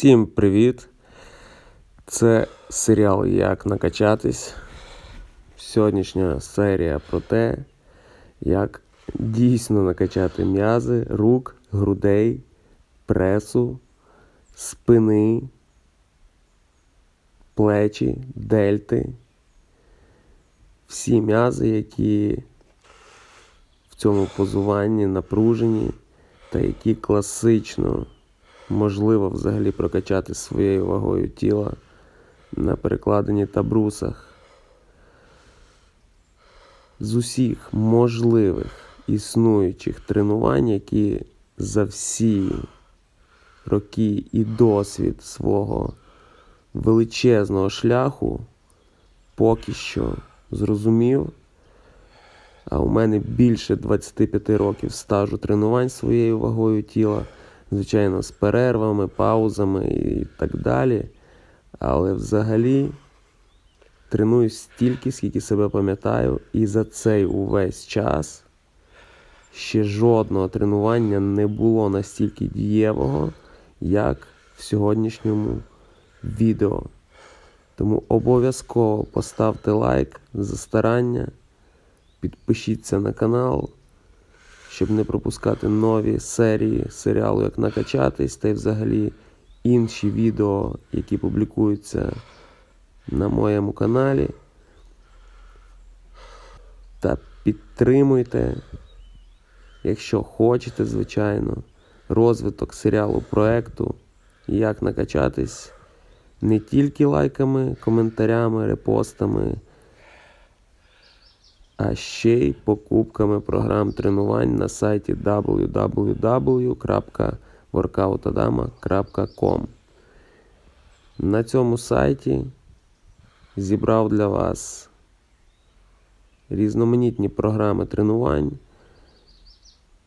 Всім привіт! Це серіал Як накачатись. Сьогоднішня серія про те, як дійсно накачати м'язи рук, грудей, пресу, спини, плечі, дельти. Всі м'язи, які в цьому позуванні напружені, та які класично можливо взагалі прокачати своєю вагою тіла на перекладині та брусах. З усіх можливих існуючих тренувань, які за всі роки і досвід свого величезного шляху поки що зрозумів. А у мене більше 25 років стажу тренувань своєю вагою тіла, звичайно, з перервами, паузами і так далі. Але взагалі тренуюсь стільки, скільки себе пам'ятаю, і за цей увесь час ще жодного тренування не було настільки дієвого, як в сьогоднішньому відео. Тому обов'язково поставте лайк за старання. Підпишіться на канал, щоб не пропускати нові серії серіалу Як накачатись та й взагалі інші відео, які публікуються на моєму каналі. Та підтримуйте, якщо хочете, звичайно, розвиток серіалу проекту Як накачатись не тільки лайками, коментарями, репостами а ще й покупками програм тренувань на сайті www.workoutadama.com. На цьому сайті зібрав для вас різноманітні програми тренувань,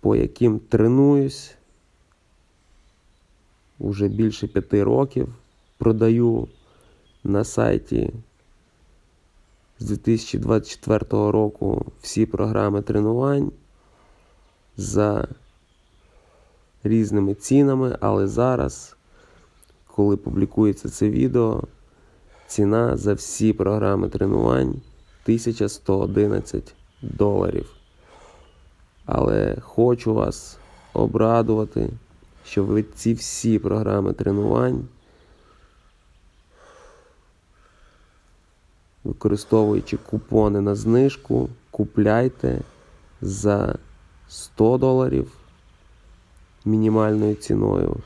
по яким тренуюсь уже більше п'яти років. Продаю на сайті з 2024 року всі програми тренувань за різними цінами, але зараз, коли публікується це відео, ціна за всі програми тренувань 1111 доларів. Але хочу вас обрадувати, що ви ці всі програми тренувань. Використовуючи купони на знижку, купляйте за 100 доларів мінімальною ціною.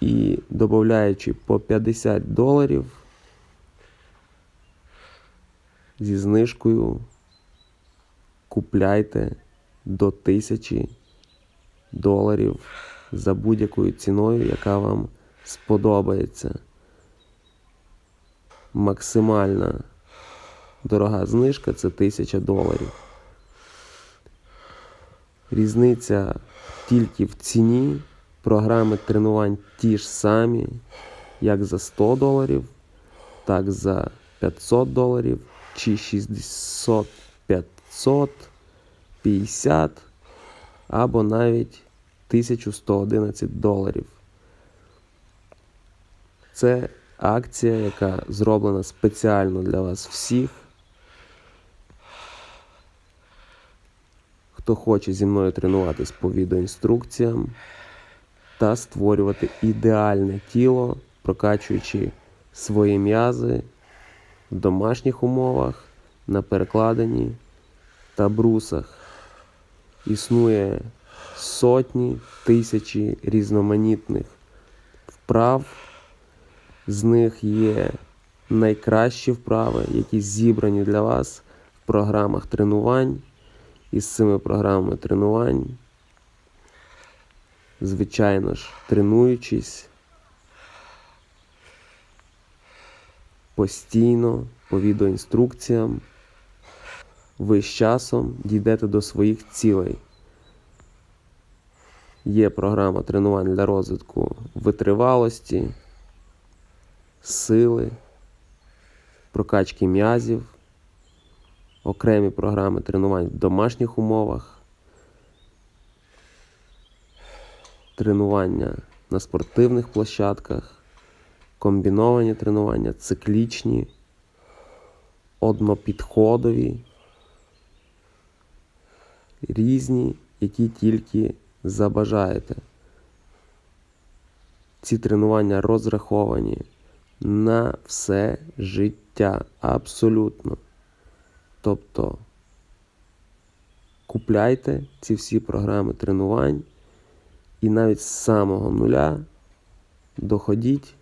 І додаючи по 50 доларів зі знижкою купляйте до 1000 доларів за будь-якою ціною, яка вам сподобається максимальна дорога знижка це 1000 доларів. Різниця тільки в ціні. Програми тренувань ті ж самі, як за 100 доларів, так за 500 доларів, чи 600, 500, 50 або навіть 1111 доларів. Це акція, яка зроблена спеціально для вас всіх. Хто хоче зі мною тренуватись по відеоінструкціям та створювати ідеальне тіло, прокачуючи свої м'язи в домашніх умовах, на перекладині та брусах. Існує сотні тисячі різноманітних вправ. З них є найкращі вправи, які зібрані для вас в програмах тренувань. І з цими програмами тренувань, звичайно ж, тренуючись постійно по відеоінструкціям, ви з часом дійдете до своїх цілей. Є програма тренувань для розвитку витривалості сили, прокачки м'язів, окремі програми тренувань в домашніх умовах, тренування на спортивних площадках, комбіновані тренування, циклічні, однопідходові, різні, які тільки забажаєте. Ці тренування розраховані на все життя абсолютно. Тобто купляйте ці всі програми тренувань і навіть з самого нуля доходіть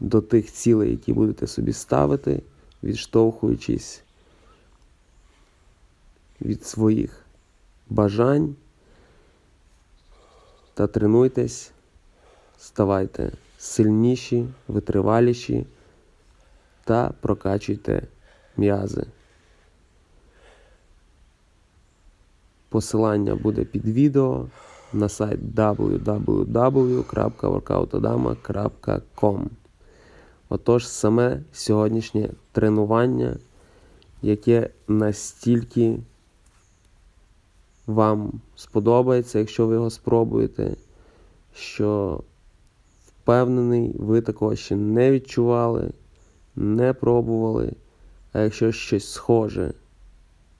до тих цілей, які будете собі ставити, відштовхуючись від своїх бажань та тренуйтесь, ставайте сильніші, витриваліші та прокачуйте м'язи. Посилання буде під відео на сайт www.workoutodama.com. Отож, саме сьогоднішнє тренування, яке настільки вам сподобається, якщо ви його спробуєте, що впевнений, ви такого ще не відчували, не пробували, а якщо щось схоже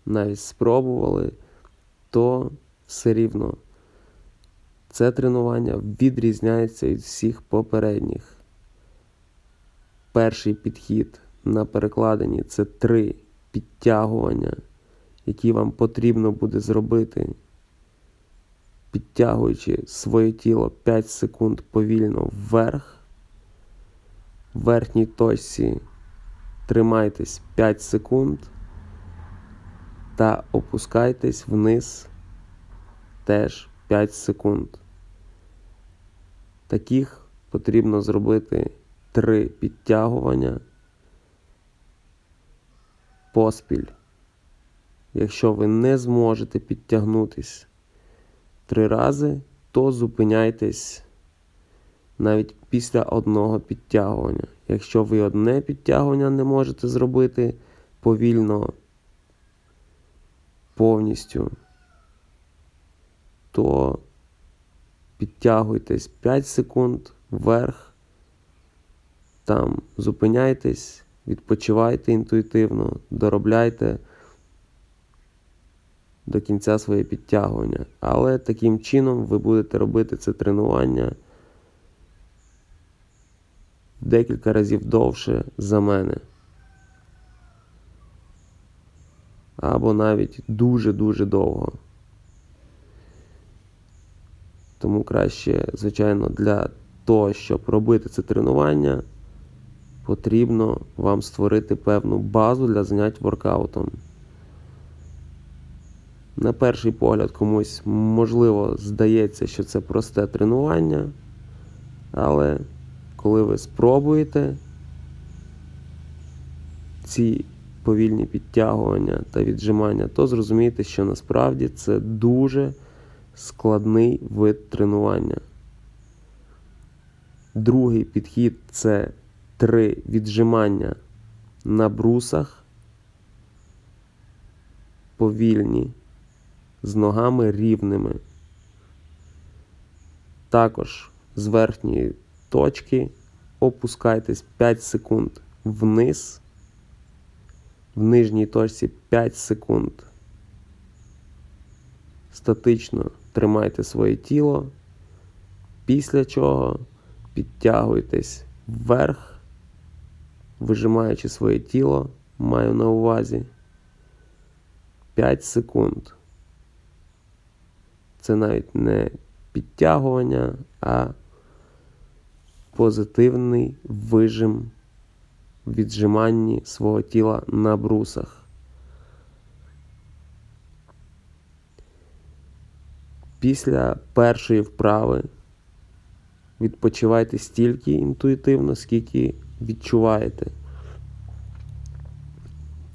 навіть спробували, то все рівно. Це тренування відрізняється від всіх попередніх. Перший підхід на перекладині це три підтягування, які вам потрібно буде зробити, підтягуючи своє тіло 5 секунд повільно вверх. В верхній точці тримайтесь 5 секунд та опускайтесь вниз теж 5 секунд. Таких потрібно зробити 3 підтягування поспіль. Якщо ви не зможете підтягнутись три рази, то зупиняйтесь навіть після одного підтягування. Якщо ви одне підтягування не можете зробити повільно, повністю, то підтягуйтесь 5 секунд вверх, там зупиняйтесь, відпочивайте інтуїтивно, доробляйте до кінця своє підтягування. Але таким чином ви будете робити це тренування декілька разів довше за мене. Або навіть дуже-дуже довго. Тому краще, звичайно, для того, щоб робити це тренування, потрібно вам створити певну базу для занять воркаутом. На перший погляд, комусь можливо здається, що це просте тренування, але коли ви спробуєте ці повільні підтягування та віджимання, то зрозумієте, що насправді це дуже складний вид тренування. Другий підхід це три віджимання на брусах, повільні, з ногами рівними. Також з верхньої точки опускайтесь 5 секунд вниз, в нижній точці 5 секунд. Статично тримайте своє тіло, після чого підтягуйтесь вверх, вижимаючи своє тіло, маю на увазі 5 секунд. Це навіть не підтягування, а позитивний вижим віджиманні свого тіла на брусах. Після першої вправи відпочивайте стільки інтуїтивно, скільки відчуваєте.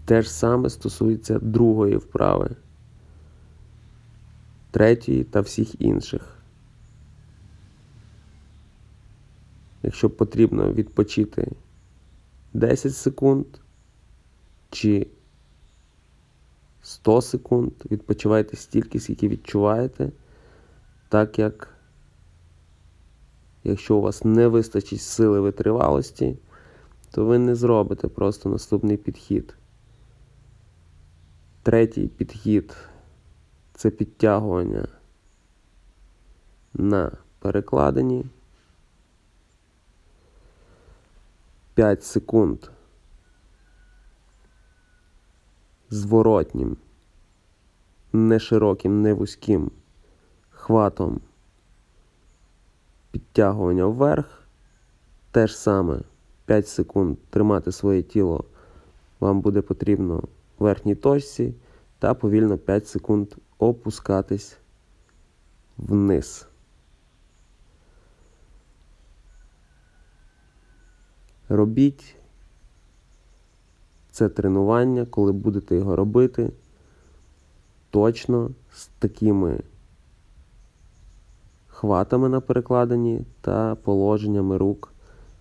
Те ж саме стосується другої вправи, третьої та всіх інших. Якщо потрібно відпочити 10 секунд чи 100 секунд, відпочивайте стільки, скільки відчуваєте, так як якщо у вас не вистачить сили витривалості, то ви не зробите просто наступний підхід. Третій підхід це підтягування на перекладині. 5 секунд зворотнім, не широким, не вузьким хватом підтягування вверх. Те ж саме 5 секунд тримати своє тіло вам буде потрібно в верхній точці та повільно 5 секунд опускатись вниз. Робіть це тренування, коли будете його робити точно з такими хватами на перекладині та положеннями рук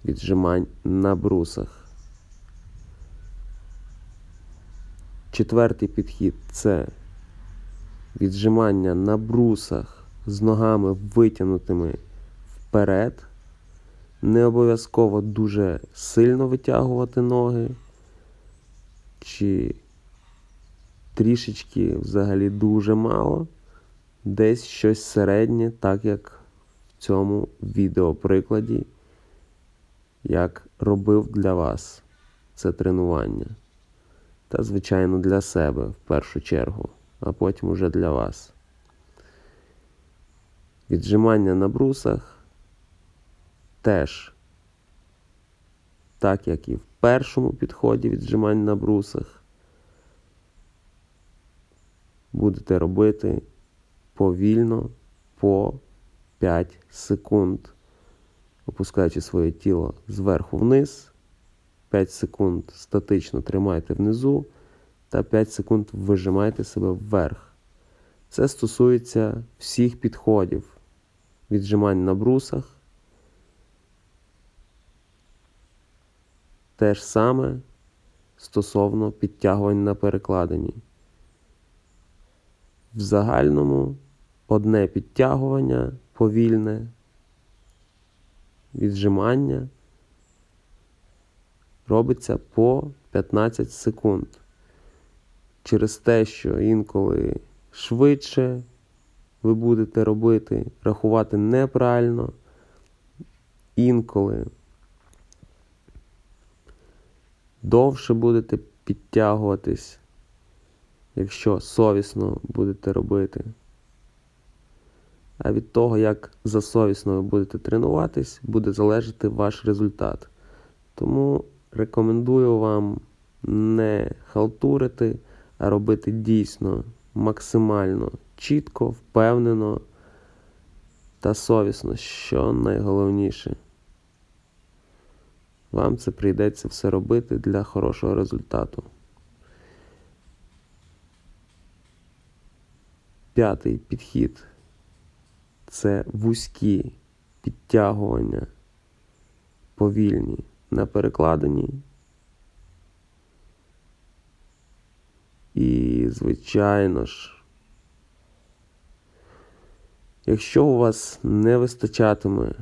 віджимань на брусах. Четвертий підхід це віджимання на брусах з ногами витягнутими вперед. Не обов'язково дуже сильно витягувати ноги, чи трішечки взагалі дуже мало. Десь щось середнє, так як в цьому відеоприкладі, як робив для вас це тренування. Та, звичайно, для себе в першу чергу, а потім уже для вас. Віджимання на брусах теж, так як і в першому підході віджимань на брусах, будете робити повільно по 5 секунд, опускаючи своє тіло зверху вниз. 5 секунд статично тримайте внизу та 5 секунд вижимайте себе вверх. Це стосується всіх підходів, віджимань на брусах. Те ж саме стосовно підтягувань на перекладині. В загальному одне підтягування повільне, віджимання робиться по 15 секунд. Через те, що інколи швидше ви будете робити, рахувати неправильно, інколи довше будете підтягуватись, якщо совісно будете робити. А від того, як засовісно ви будете тренуватись, буде залежати ваш результат. Тому рекомендую вам не халтурити, робити дійсно максимально чітко, впевнено та совісно, що найголовніше. Вам це прийдеться все робити для хорошого результату. П'ятий підхід це вузькі підтягування повільні на перекладині. І, звичайно ж, якщо у вас не вистачатиме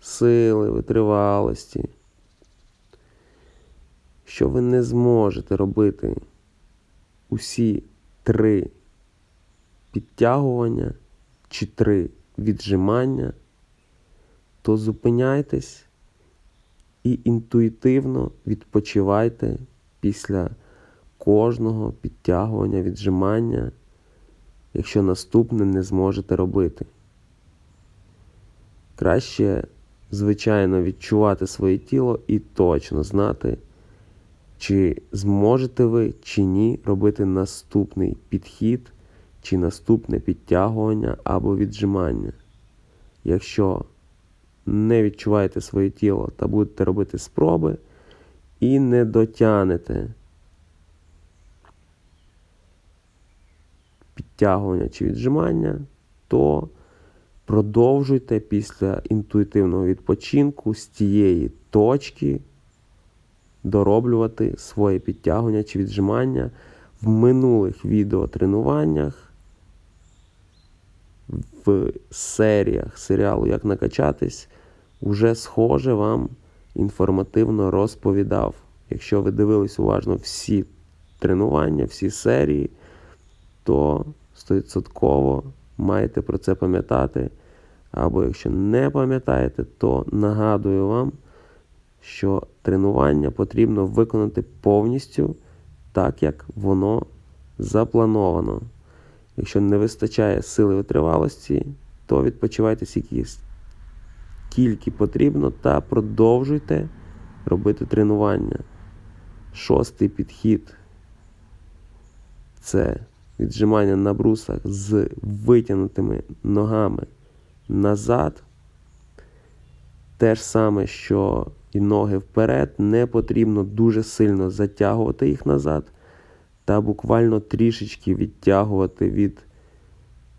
сили, витривалості, що ви не зможете робити усі три підтягування чи три віджимання, то зупиняйтесь і інтуїтивно відпочивайте після кожного підтягування, віджимання, якщо наступне не зможете робити. Краще, звичайно, відчувати своє тіло і точно знати, чи зможете ви чи ні робити наступний підхід, чи наступне підтягування або віджимання. Якщо не відчуваєте своє тіло та будете робити спроби і не дотянете підтягування чи віджимання, то продовжуйте після інтуїтивного відпочинку з тієї точки дороблювати своє підтягування чи віджимання в минулих відеотренуваннях в серіях серіалу Як накачатись уже схоже вам інформативно розповідав. Якщо ви дивились уважно всі тренування, всі серії, то 100% маєте про це пам'ятати. Або якщо не пам'ятаєте, то нагадую вам, що тренування потрібно виконати повністю так, як воно заплановано. Якщо не вистачає сили витривалості, то відпочивайте скільки, скільки потрібно та продовжуйте робити тренування. Шостий підхід це віджимання на брусах з витягнутими ногами назад. Те ж саме, що і ноги вперед, не потрібно дуже сильно затягувати їх назад та буквально трішечки відтягувати від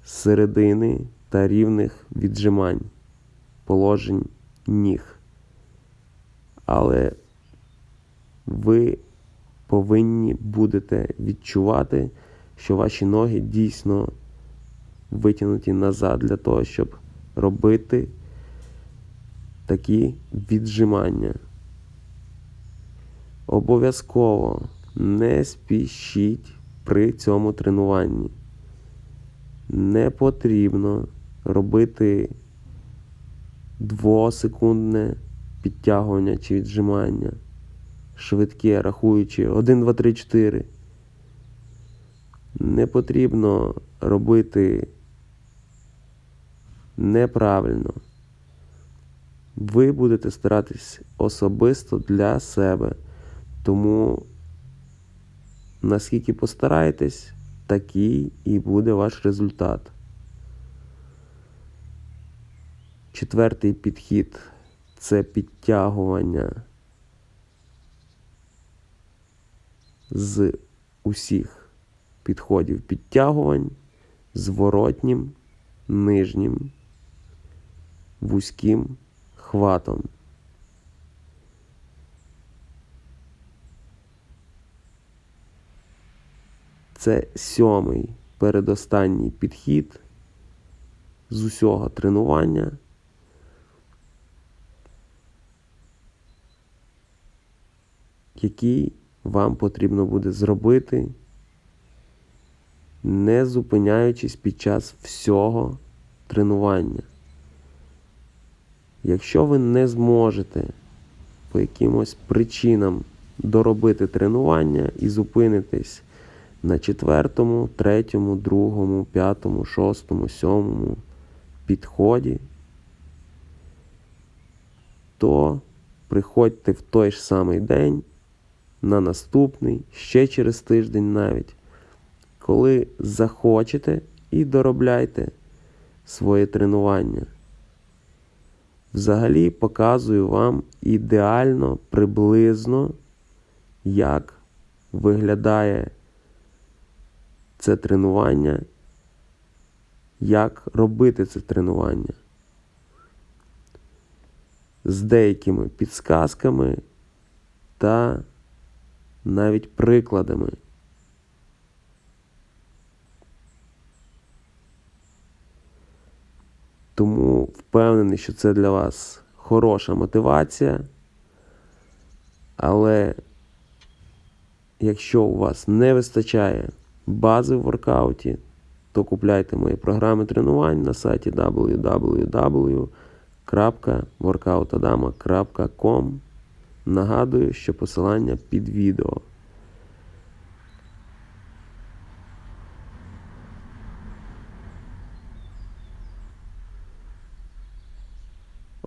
середини та рівних віджимань, положень ніг. Але ви повинні будете відчувати, що ваші ноги дійсно витягнуті назад для того, щоб робити такі віджимання. Обов'язково не спішіть при цьому тренуванні. Не потрібно робити двосекундне підтягування чи віджимання. Швидке, рахуючи 1, 2, 3, 4. Не потрібно робити неправильно. Ви будете старатись особисто для себе. Тому наскільки постараєтесь, такий і буде ваш результат. Четвертий підхід це підтягування з усіх підходів підтягувань зворотнім, нижнім, вузьким хватом. Це сьомий передостанній підхід з усього тренування. Який вам потрібно буде зробити, не зупиняючись під час всього тренування. Якщо ви не зможете по якимось причинам доробити тренування і зупинитись на четвертому, третьому, другому, п'ятому, шостому, сьомому підході, то приходьте в той ж самий день на наступний, ще через тиждень навіть, коли захочете і доробляйте своє тренування. Взагалі показую вам ідеально приблизно, як виглядає це тренування, як робити це тренування. З деякими підсказками та навіть прикладами. Тому впевнений, що це для вас хороша мотивація. Але якщо у вас не вистачає бази в воркауті, то купляйте мої програми тренувань на сайті www.workoutadama.com. Нагадую, що посилання під відео.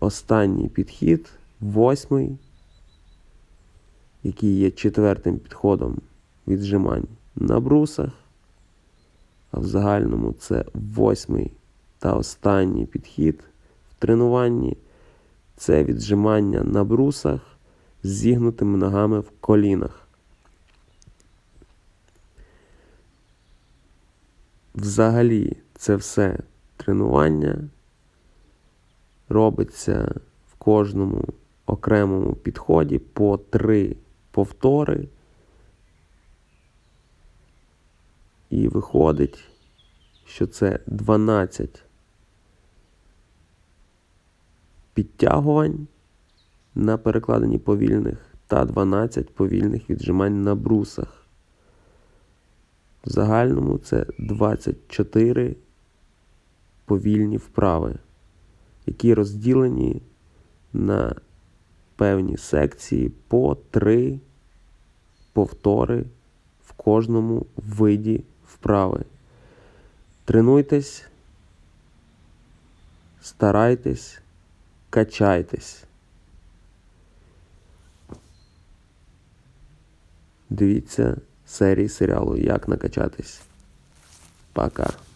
Останній підхід, восьмий, який є четвертим підходом віджимань на брусах. А в загальному це восьмий та останній підхід в тренуванні. Це віджимання на брусах з зігнутими ногами в колінах. Взагалі, це все тренування робиться в кожному окремому підході по три повтори. І виходить, що це 12 підтягувань на перекладині повільних та 12 повільних віджимань на брусах. В загальному це 24 повільні вправи, які розділені на певні секції по 3 повтори в кожному виді вправи. Тренуйтесь, старайтесь, качайтесь. Дивіться серії серіалу Як накачатись. Пока.